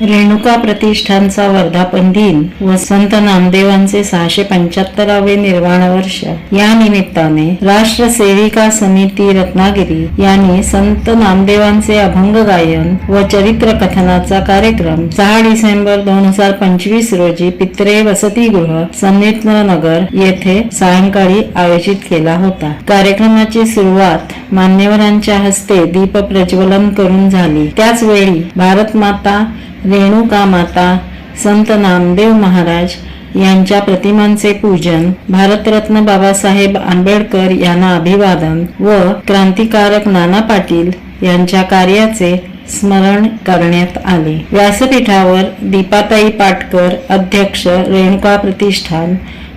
रेणुका प्रतिष्ठानचा वर्धापन दिन व संत नामदेवांचे सहाशे पंच्याहत्तरावे निर्वाण वर्ष या निमित्ताने राष्ट्र सेविका समिती रत्नागिरी यांनी संत नामदेवांचे अभंग गायन व चरित्र कथनाचा कार्यक्रम सहा डिसेंबर दोन हजार पंचवीस रोजी पित्रे वसतिगृह सन्नित्र नगर येथे सायंकाळी आयोजित केला होता. कार्यक्रमाची सुरुवात मान्यवरांच्या हस्ते दीप प्रज्वलन करून झाली. त्याच वेळी भारत माता रेणुका माता संत नामदेव महाराज यांच्या प्रतिमांचे पूजन भारतरत्न बाबासाहेब आंबेडकर यांना अभिवादन व क्रांतिकारक नाना पाटील यांच्या कार्याचे स्मरण करण्यात आले. व्यासपीठावर दीपाताई पाटकर अध्यक्ष रेणुका प्रतिष्ठान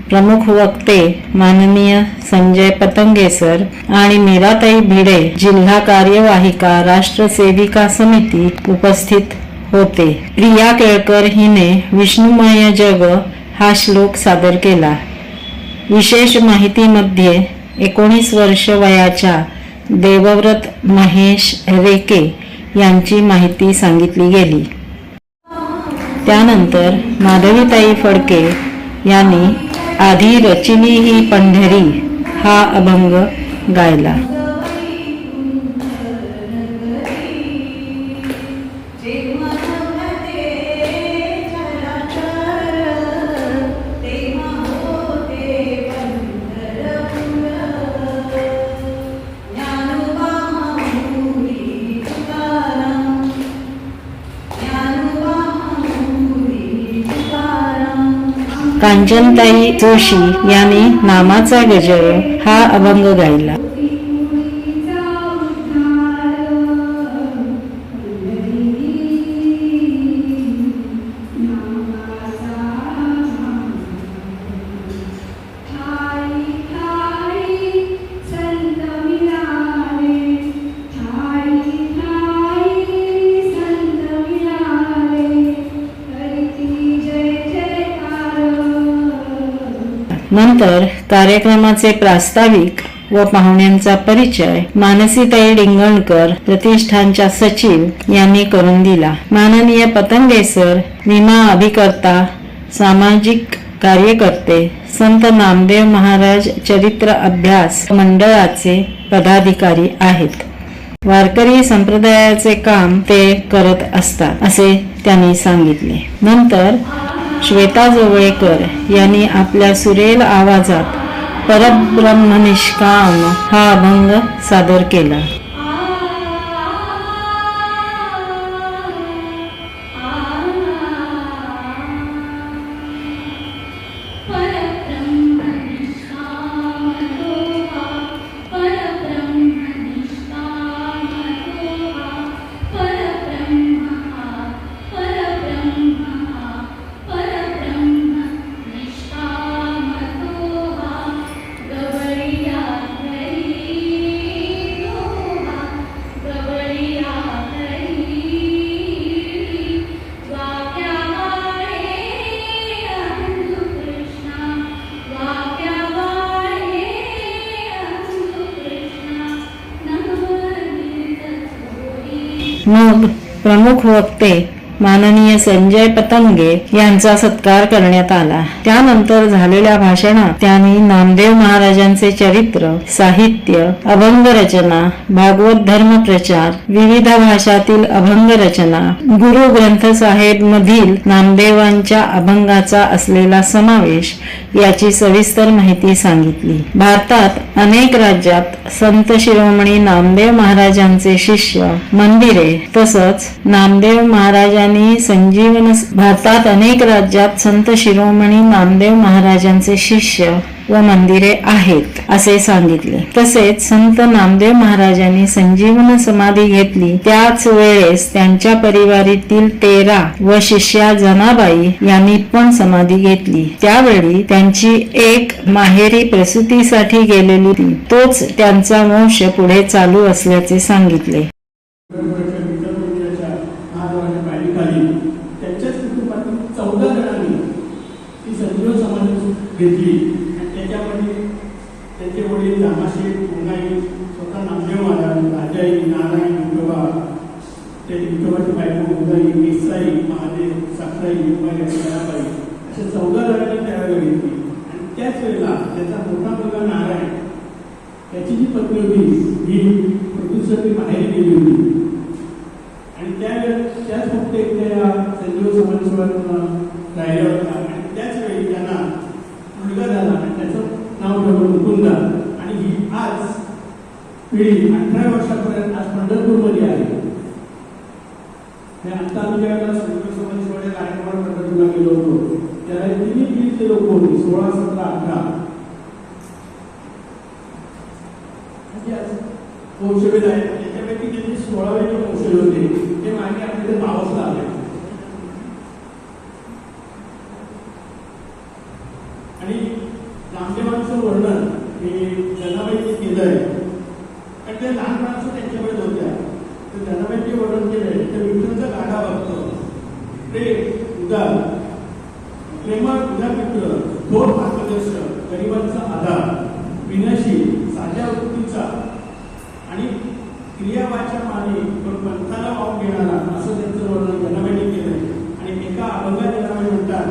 प्रमुख वक्ते माननीय संजय पतंगे सर आणि मीराताई भिडे जिल्हा कार्यवाहिका राष्ट्र सेविका समिती उपस्थित होते. प्रिया केळकर हिने विष्णुमय जग हा श्लोक सादर केला. विशेष माहितीमध्ये एकोणीस वर्ष वयाच्या देवव्रत महेश रेके यांची माहिती सांगितली गेली. त्यानंतर माधवीताई फडके यांनी आधी रचिनी ही पंढरी हा अभंग गायला. कांचनताई जोशी यांनी नामाचा गजर हा अभंग गायला. त्यानंतर कार्यक्रमाचे प्रास्ताविक व पाहुण्यांचा परिचय मानसीताई डिंगणकर प्रतिष्ठानच्या सचिव यांनी करून दिला. माननीय पतंगे सर विमा अभिकर्ता सामाजिक कार्यकर्ते संत नामदेव महाराज चरित्र अभ्यास मंडळाचे पदाधिकारी आहेत. वारकरी संप्रदायाचे काम ते करत असतात असे त्यांनी सांगितले. नंतर श्वेता जवळेकर यांनी आपल्या सुरेल आवाजात परब्रह्मनिष्काम हा अभंग सादर केला. प्रमुख वक्ते माननीय संजय पतंगे यांचा सत्कार करण्यात आला. त्यानंतर झालेल्या भाषणात त्यांनी नामदेव महाराजांचे चरित्र साहित्य अभंग रचना भागवत धर्म प्रचार विविध भाषातील अभंग रचना गुरु ग्रंथ साहेब मधील नामदेवांच्या अभंगाचा असलेला समावेश याची सविस्तर माहिती सांगितली. भारतात अनेक राज्यात संत शिरोमणी नामदेव महाराजांचे शिष्य मंदिरे तसंच नामदेव महाराजांनी संजीवन भारतात अनेक राज्यात संत शिरोमणी नामदेव महाराजांचे शिष्य व मंदिरे आहेत असे सांगितले. तसेच संत नामदेव महाराजांनी संजीवन समाधी घेतली. त्याच वेळेस त्यांच्या परिवारातील तेरा व शिष्या जनाबाई यांनी पण समाधी घेतली. त्यावेळी त्यांची एक माहेरी प्रसूतीसाठी गेलेली होती. तोच त्यांचा वंश पुढे चालू असल्याचे सांगितले. ती संजीव घेतली. आणि त्याच्यामध्ये त्यांचे वडील रामाशेठ पुनाई स्वतः नामदेव महाराज राजाई नारायण विठोबा ते विठोबाची बायको उदाई मिसाई महादेव साखराई युगबाई आणि जनाबाई अशा चौदा जणांनी त्यावेळेला घेतली. आणि त्याच वेळेला त्याचा मोठा मुलगा नारायण त्याची जी पत्नी होती ही मृत्यूसाठी बाहेर गेली होती. आणि त्यावेळेस त्याच फक्त एकट्या या संजीव समाज सोहळ्यात राहिल्या होत्या आणि त्याच वेळी त्यांना मुलगा झाला आणि त्याचं नाव ठेवलं मुकुंदा आणि ही आज पिढी अठरा वर्षापर्यंत आज पंढरपूरमध्ये आहे. हे आता आम्ही ज्यावेळेला समाज सोहळ्या कार्यक्रमात पंढरपूरला गेलो होतो त्यावेळेला तिन्ही पिढीचे लोक होते सोळा सतरा अठरा. म्हणजे कौशल्य आहे. त्याच्यापैकी त्यांनी सोळावे कौशल्य होते ते मागे आपल्याकडे पावसला आले आणि रामदेवांचं वर्णन हे जनाबाईंनी केलंय पण ते लहान माणसं त्यांच्याकडे होत्या तर जनाबाईंचे वर्णन केलंय तर विठ्ठलचा गाडा बघतो प्रेम उदार प्रेमळ उदार मित्र थोर मार्गदर्शक गरिबांचा आधार विनयशील साध्या वृत्तीचा आणि क्रियावाच्या माने पण पंथाला घेणारा असं त्यांचं वर्णन जनाबाईंनी केलंय. आणि एका अभंगात जनाबाई म्हणतात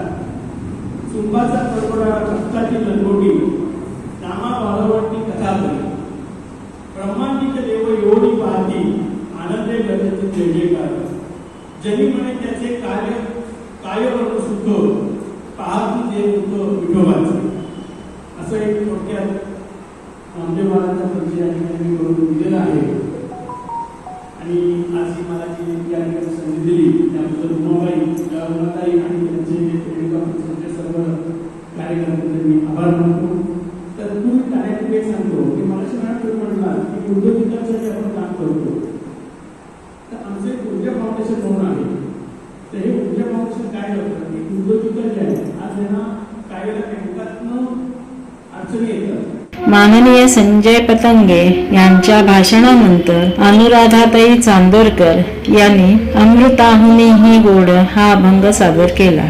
चुंबाचा कडकडा रक्ताची लंगोटी नामा वाळवटी कथा बरी ब्रह्मांडिक देव एवढी पाहती आनंदे गरजेचे जय जयकार जनी म्हणे त्याचे कार्य काय सुख जे असं एक थोडक्यात रामदेव महाराजांचा परिचय या ठिकाणी करून दिलेला आहे. आणि आज ही मला जी या ठिकाणी संधी दिली त्याबद्दल उमाबाई उमाताई आणि त्यांचे प्रेमिका सर्व कार्यकर्त्यांचे मी आभार मानतो. तर तुम्ही डायरेक्ट एक सांगतो की मला मॅडम तुम्ही म्हटला की उद्योग आपण काम करतो. तर आमचे ऊर्जा फाउंडेशन म्हणून आहे. तर हे ऊर्जा फाउंडेशन काय करतात की उद्योग जे आहे आज यांना काही वेळेला बँकातनं अडचणी येतात. माननीय संजय पतंगे यांच्या भाषणानंतर अनुराधाताई चांदोरकर यांनी अमृताहुनी ही गोड हा अभंग सादर केला.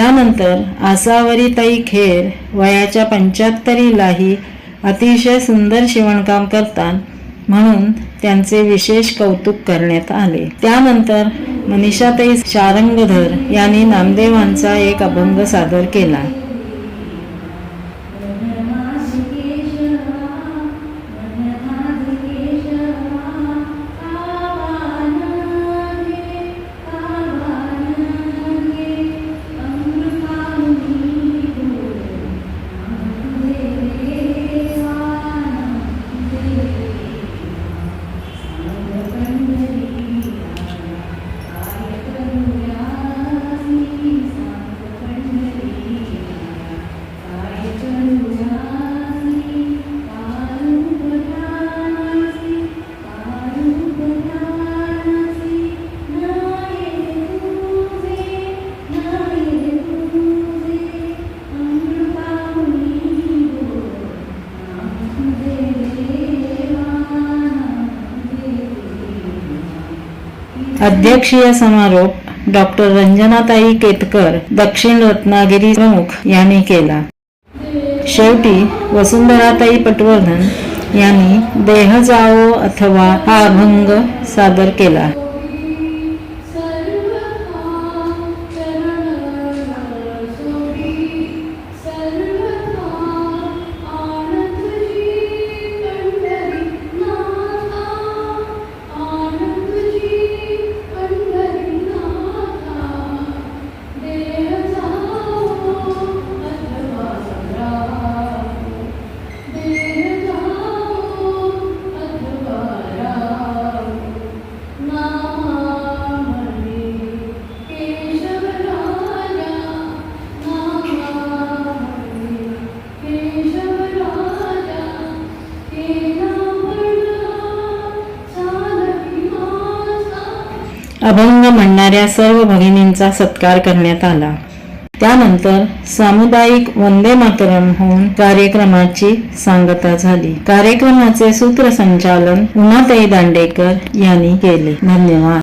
त्यानंतर आसावरीताई खेर वयाच्या पंच्याहत्तरीलाही अतिशय सुंदर शिवणकाम करतात म्हणून त्यांचे विशेष कौतुक करण्यात आले. त्यानंतर मनीषाताई शारंगधर यांनी नामदेवांचा एक अभंग सादर केला. अध्यक्षीय समारोप डॉक्टर रंजनाताई केतकर दक्षिण रत्नागिरी प्रमुख यांनी केला. शेवटी वसुंधराताई पटवर्धन यांनी देह जावो अथवा हा अभंग सादर केला. अभंग म्हणणाऱ्या सर्व भगिनींचा सत्कार करण्यात आला. त्यानंतर सामुदायिक वंदे मातरम होऊन कार्यक्रमाची सांगता झाली. कार्यक्रमाचे सूत्रसंचालन उमाताई दांडेकर यांनी केले. धन्यवाद.